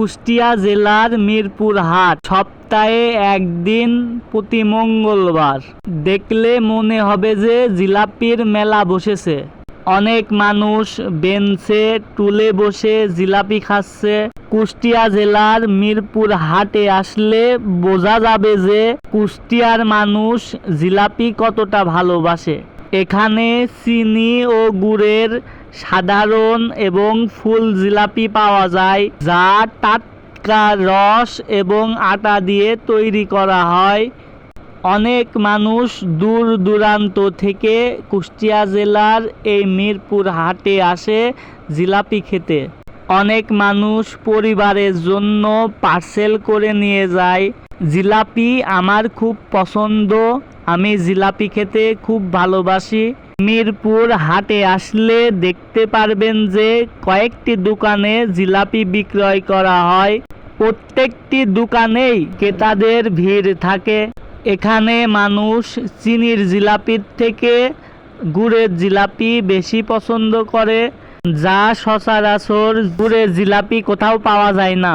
কুষ্টিয়া জেলার মিরপুর হাট। সপ্তাহে একদিন প্রতি মঙ্গলবার। দেখলে মনে হবে যে জিলাপির মেলা বসেছে। অনেক মানুষ বেঞ্চে টুলে বসে জিলাপি খাচ্ছে। কুষ্টিয়া জেলার মিরপুর হাটে আসলে বোঝা যাবে যে কুষ্টিয়ার মানুষ জিলাপি কতটা ভালোবাসে। এখানে চিনি ও গুড়ের সাধারণ এবং ফুল জিলাপি পাওয়া যায়, যা টাটকা রস এবং আটা দিয়ে তৈরি করা হয়। অনেক মানুষ দূর দূরান্ত থেকে কুষ্টিয়া জেলার এই মিরপুর হাটে আসে জিলাপি খেতে। অনেক মানুষ পরিবারের জন্য পার্সেল করে নিয়ে যায়। জিলাপি আমার খুব পছন্দ। আমি জিলাপি খেতে খুব ভালোবাসি। মিরপুর হাটে আসলে দেখতে পারবেন যে কয়েকটি দোকানে জিলাপি বিক্রয় করা হয়। প্রত্যেকটি দোকানেই ক্রেতাদের ভিড় থাকে। এখানে মানুষ চিনির জিলাপির থেকে গুড়ের জিলাপি বেশি পছন্দ করে। যা সচরাচর জুড়ে জিলাপি কোথাও পাওয়া যায় না।